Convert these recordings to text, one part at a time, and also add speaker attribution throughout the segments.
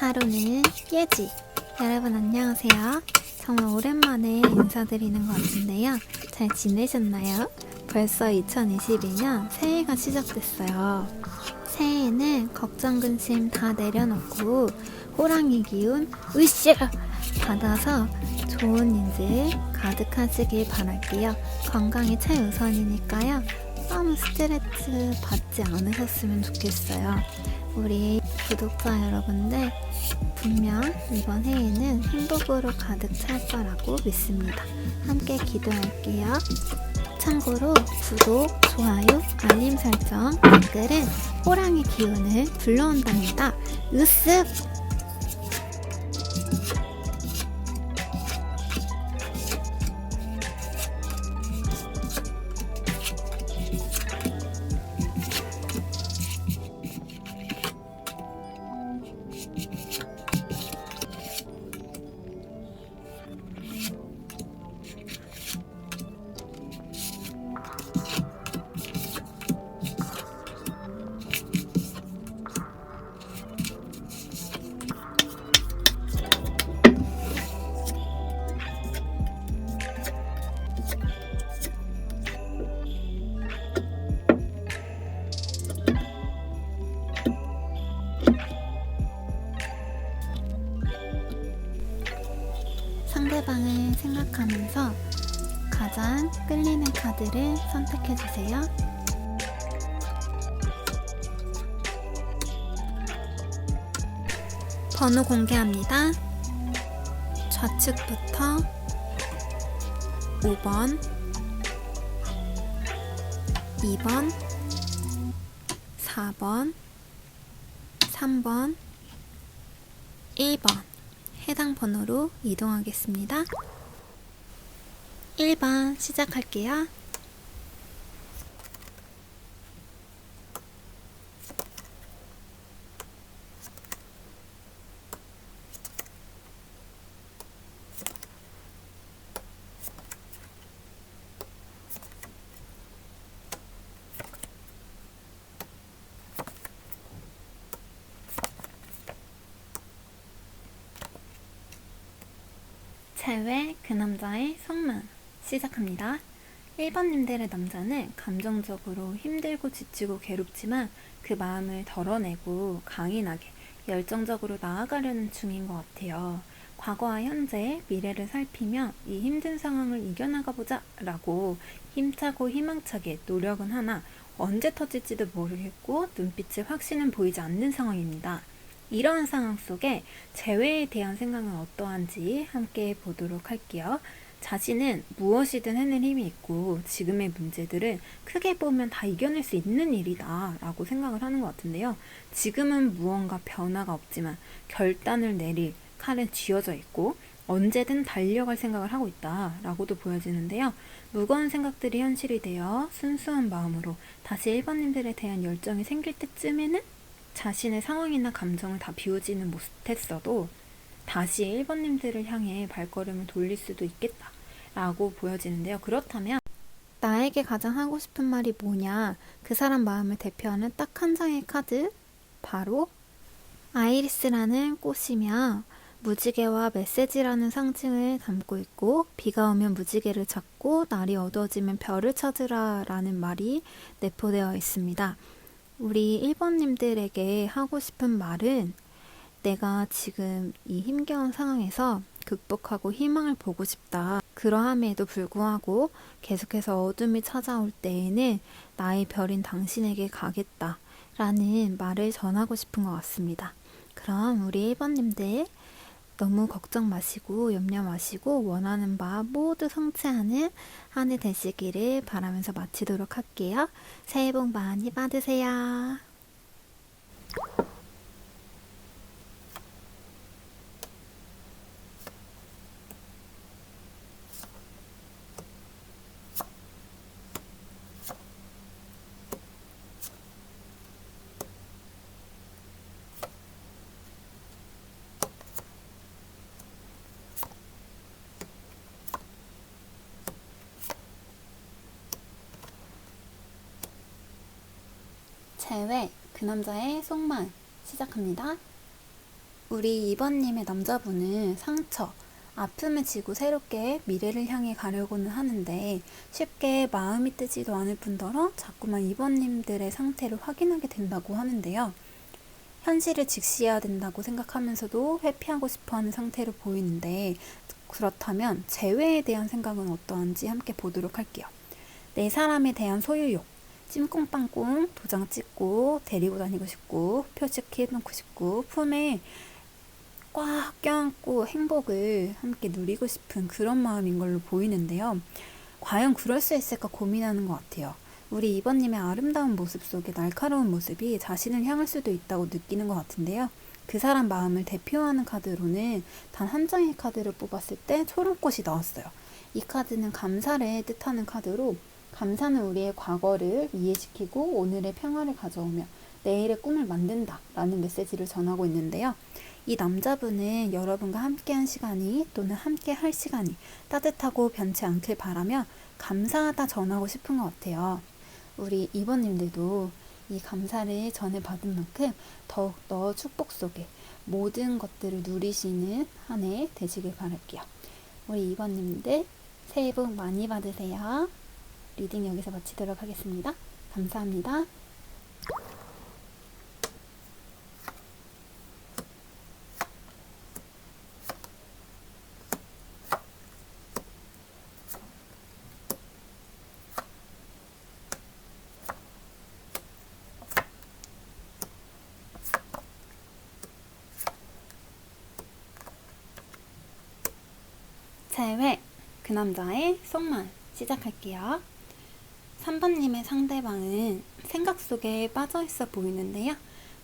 Speaker 1: 타로는 예지. 여러분 안녕하세요. 정말 오랜만에 인사드리는 것 같은데요. 잘 지내셨나요? 벌써 2022년 새해가 시작됐어요. 새해에는 걱정 근심 다 내려놓고 호랑이 기운 으쌰 받아서 좋은 인재 가득하시길 바랄게요. 건강이 최우선이니까요. 너무 스트레스 받지 않으셨으면 좋겠어요. 우리 구독자 여러분들 분명 이번 해에는 행복으로 가득 찰 거라고 믿습니다. 함께 기도할게요. 참고로 구독, 좋아요, 알림 설정, 댓글은 호랑이 기운을 불러온답니다. 으쓱! 끌리는 카드를 선택해 주세요. 번호 공개합니다. 좌측부터 5번, 2번, 4번, 3번, 1번. 해당 번호로 이동하겠습니다. 1번 시작할게요. 제외 그 남자의 속만 시작합니다. 1번님들의 남자는 감정적으로 힘들고 지치고 괴롭지만 그 마음을 덜어내고 강인하게 열정적으로 나아가려는 중인 것 같아요. 과거와 현재, 미래를 살피며 이 힘든 상황을 이겨나가 보자 라고 힘차고 희망차게 노력은 하나 언제 터질지도 모르겠고 눈빛에 확신은 보이지 않는 상황입니다. 이러한 상황 속에 재회에 대한 생각은 어떠한지 함께 보도록 할게요. 자신은 무엇이든 해낼 힘이 있고 지금의 문제들은 크게 보면 다 이겨낼 수 있는 일이다 라고 생각을 하는 것 같은데요. 지금은 무언가 변화가 없지만 결단을 내릴 칼은 쥐어져 있고 언제든 달려갈 생각을 하고 있다 라고도 보여지는데요. 무거운 생각들이 현실이 되어 순수한 마음으로 다시 1번님들에 대한 열정이 생길 때쯤에는 자신의 상황이나 감정을 다 비우지는 못했어도 다시 1번님들을 향해 발걸음을 돌릴 수도 있겠다 라고 보여지는데요. 그렇다면 나에게 가장 하고 싶은 말이 뭐냐? 그 사람 마음을 대표하는 딱 한 장의 카드 바로 아이리스라는 꽃이며 무지개와 메시지라는 상징을 담고 있고 비가 오면 무지개를 찾고 날이 어두워지면 별을 찾으라 라는 말이 내포되어 있습니다. 우리 1번님들에게 하고 싶은 말은 내가 지금 이 힘겨운 상황에서 극복하고 희망을 보고 싶다. 그러함에도 불구하고 계속해서 어둠이 찾아올 때에는 나의 별인 당신에게 가겠다. 라는 말을 전하고 싶은 것 같습니다. 그럼 우리 1번님들 너무 걱정 마시고 염려 마시고 원하는 바 모두 성취하는 한 해 되시기를 바라면서 마치도록 할게요. 새해 복 많이 받으세요. 제외 그 남자의 속말 시작합니다. 우리 2번님의 남자분은 상처, 아픔을 지고 새롭게 미래를 향해 가려고는 하는데 쉽게 마음이 뜨지도 않을 뿐더러 자꾸만 2번님들의 상태를 확인하게 된다고 하는데요. 현실을 직시해야 된다고 생각하면서도 회피하고 싶어 하는 상태로 보이는데 그렇다면 재회에 대한 생각은 어떠한지 함께 보도록 할게요. 내 사람에 대한 소유욕, 찜꽁빵꽁 도장 찍고 데리고 다니고 싶고 표식해 놓고 싶고 품에 꽉 껴안고 행복을 함께 누리고 싶은 그런 마음인 걸로 보이는데요. 과연 그럴 수 있을까 고민하는 것 같아요. 우리 이번님의 아름다운 모습 속에 날카로운 모습이 자신을 향할 수도 있다고 느끼는 것 같은데요. 그 사람 마음을 대표하는 카드로는 단 한 장의 카드를 뽑았을 때 초록꽃이 나왔어요. 이 카드는 감사를 뜻하는 카드로 감사는 우리의 과거를 이해시키고 오늘의 평화를 가져오며 내일의 꿈을 만든다 라는 메시지를 전하고 있는데요. 이 남자분은 여러분과 함께한 시간이 또는 함께 할 시간이 따뜻하고 변치 않길 바라며 감사하다 전하고 싶은 것 같아요. 우리 이번님들도 이 감사를 전해받은 만큼 더욱더 축복 속에 모든 것들을 누리시는 한 해 되시길 바랄게요. 우리 이번님들 새해 복 많이 받으세요. 리딩 여기서 마치도록 하겠습니다. 감사합니다. 제외 그 남자의 속만 시작할게요. 3번님의 상대방은 생각 속에 빠져 있어 보이는데요.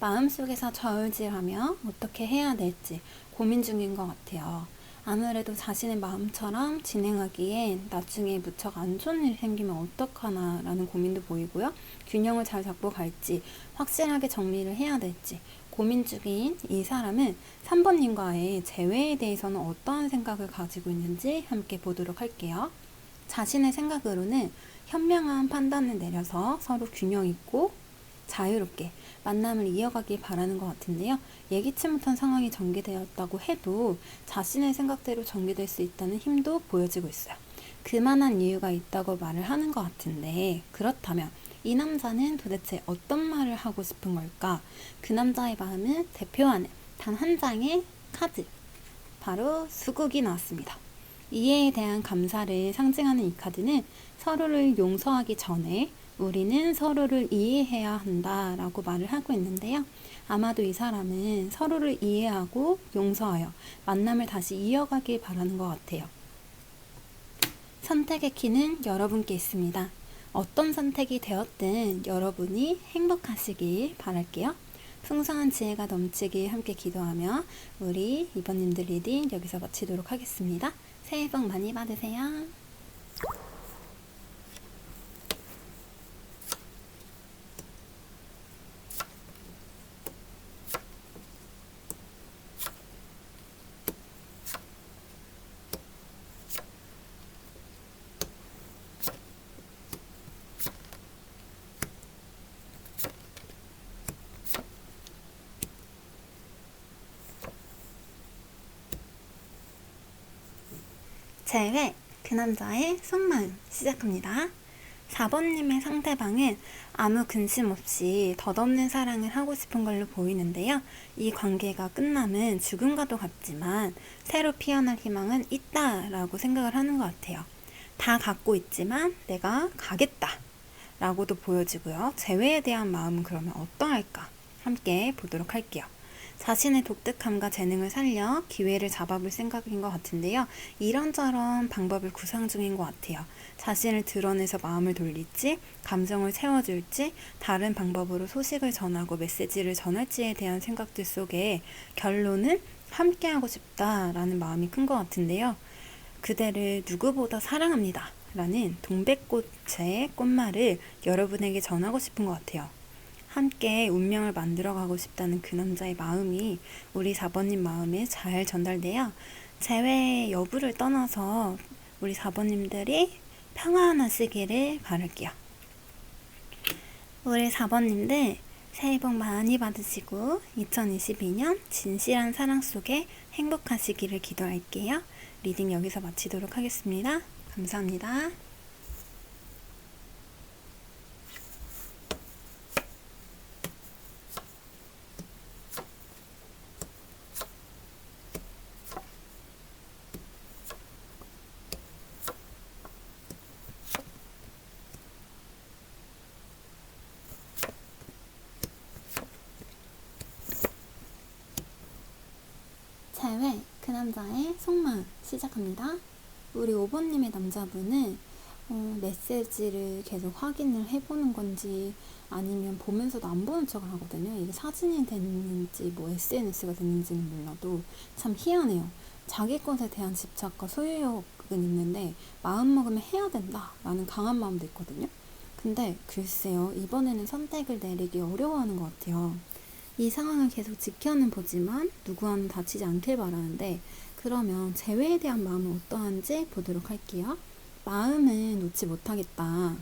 Speaker 1: 마음속에서 저울질하며 어떻게 해야 될지 고민 중인 것 같아요. 아무래도 자신의 마음처럼 진행하기엔 나중에 무척 안 좋은 일이 생기면 어떡하나 라는 고민도 보이고요. 균형을 잘 잡고 갈지, 확실하게 정리를 해야 될지 고민 중인 이 사람은 3번님과의 재회에 대해서는 어떠한 생각을 가지고 있는지 함께 보도록 할게요. 자신의 생각으로는 현명한 판단을 내려서 서로 균형 있고 자유롭게 만남을 이어가길 바라는 것 같은데요. 예기치 못한 상황이 전개되었다고 해도 자신의 생각대로 전개될 수 있다는 힘도 보여지고 있어요. 그만한 이유가 있다고 말을 하는 것 같은데 그렇다면 이 남자는 도대체 어떤 말을 하고 싶은 걸까? 그 남자의 마음을 대표하는 단 한 장의 카드 바로 수국이 나왔습니다. 이해에 대한 감사를 상징하는 이 카드는 서로를 용서하기 전에 우리는 서로를 이해해야 한다 라고 말을 하고 있는데요. 아마도 이 사람은 서로를 이해하고 용서하여 만남을 다시 이어가길 바라는 것 같아요. 선택의 키는 여러분께 있습니다. 어떤 선택이 되었든 여러분이 행복하시길 바랄게요. 풍성한 지혜가 넘치길 함께 기도하며 우리 이번님들 리딩 여기서 마치도록 하겠습니다. 새해 복 많이 받으세요. 제외 그 남자의 속마음 시작합니다. 4번님의 상대방은 아무 근심 없이 덧없는 사랑을 하고 싶은 걸로 보이는데요. 이 관계가 끝남은 죽음과도 같지만 새로 피어날 희망은 있다라고 생각을 하는 것 같아요. 다 갖고 있지만 내가 가겠다 라고도 보여지고요. 재회에 대한 마음은 그러면 어떠할까? 함께 보도록 할게요. 자신의 독특함과 재능을 살려 기회를 잡아볼 생각인 것 같은데요. 이런저런 방법을 구상 중인 것 같아요. 자신을 드러내서 마음을 돌릴지, 감정을 채워줄지, 다른 방법으로 소식을 전하고 메시지를 전할지에 대한 생각들 속에 결론은 함께하고 싶다라는 마음이 큰 것 같은데요. 그대를 누구보다 사랑합니다. 라는 동백꽃의 꽃말을 여러분에게 전하고 싶은 것 같아요. 함께 운명을 만들어가고 싶다는 그 남자의 마음이 우리 4번님 마음에 잘 전달돼요. 재회 여부를 떠나서 우리 4번님들이 평안하시기를 바랄게요. 우리 4번님들 새해 복 많이 받으시고 2022년 진실한 사랑 속에 행복하시기를 기도할게요. 리딩 여기서 마치도록 하겠습니다. 감사합니다. 제외 그 남자의 속마음 시작합니다. 우리 5번님의 남자분은 어, 메시지를 계속 확인을 해보는 건지 아니면 보면서도 안 보는 척을 하거든요. 이게 사진이 됐는지 뭐 SNS가 됐는지는 몰라도 참 희한해요. 자기 것에 대한 집착과 소유욕은 있는데 마음 먹으면 해야 된다라는 강한 마음도 있거든요. 근데 글쎄요 이번에는 선택을 내리기 어려워하는 것 같아요. 이 상황을 계속 지켜는 보지만 누구와는 다치지 않길 바라는데 그러면 재회에 대한 마음은 어떠한지 보도록 할게요. 마음은 놓지 못하겠다.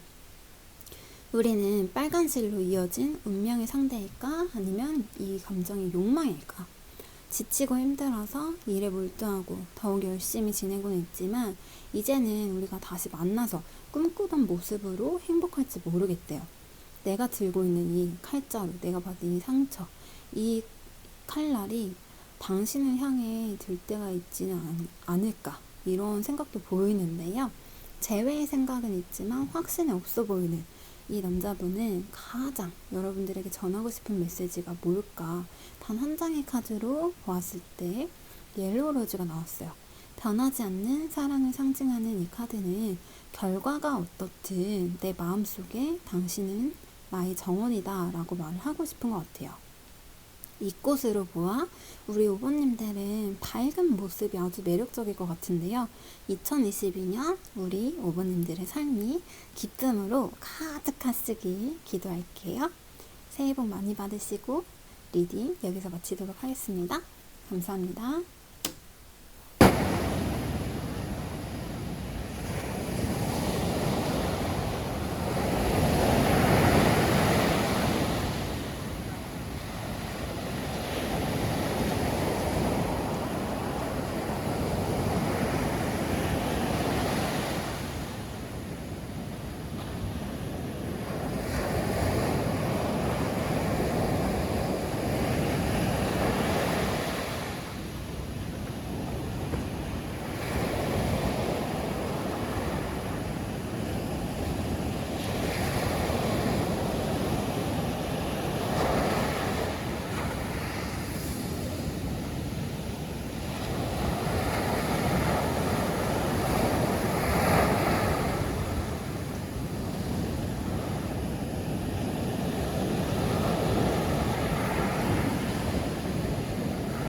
Speaker 1: 우리는 빨간 실로 이어진 운명의 상대일까? 아니면 이 감정이 욕망일까? 지치고 힘들어서 일에 몰두하고 더욱 열심히 지내고는 있지만 이제는 우리가 다시 만나서 꿈꾸던 모습으로 행복할지 모르겠대요. 내가 들고 있는 이 칼자루, 내가 받은 이 상처, 이 칼날이 당신을 향해 들 때가 있지는 않, 않을까 이런 생각도 보이는데요. 제외의 생각은 있지만 확신이 없어 보이는 이 남자분은 가장 여러분들에게 전하고 싶은 메시지가 뭘까? 단 한 장의 카드로 보았을 때 옐로우 로즈가 나왔어요. 변하지 않는 사랑을 상징하는 이 카드는 결과가 어떻든 내 마음속에 당신은 나의 정원이다 라고 말을 하고 싶은 것 같아요. 이꽃으로 보아 우리 5번님들은 밝은 모습이 아주 매력적일 것 같은데요. 2022년 우리 5번님들의 삶이 기쁨으로 가득하시길 기도할게요. 새해 복 많이 받으시고 리딩 여기서 마치도록 하겠습니다. 감사합니다.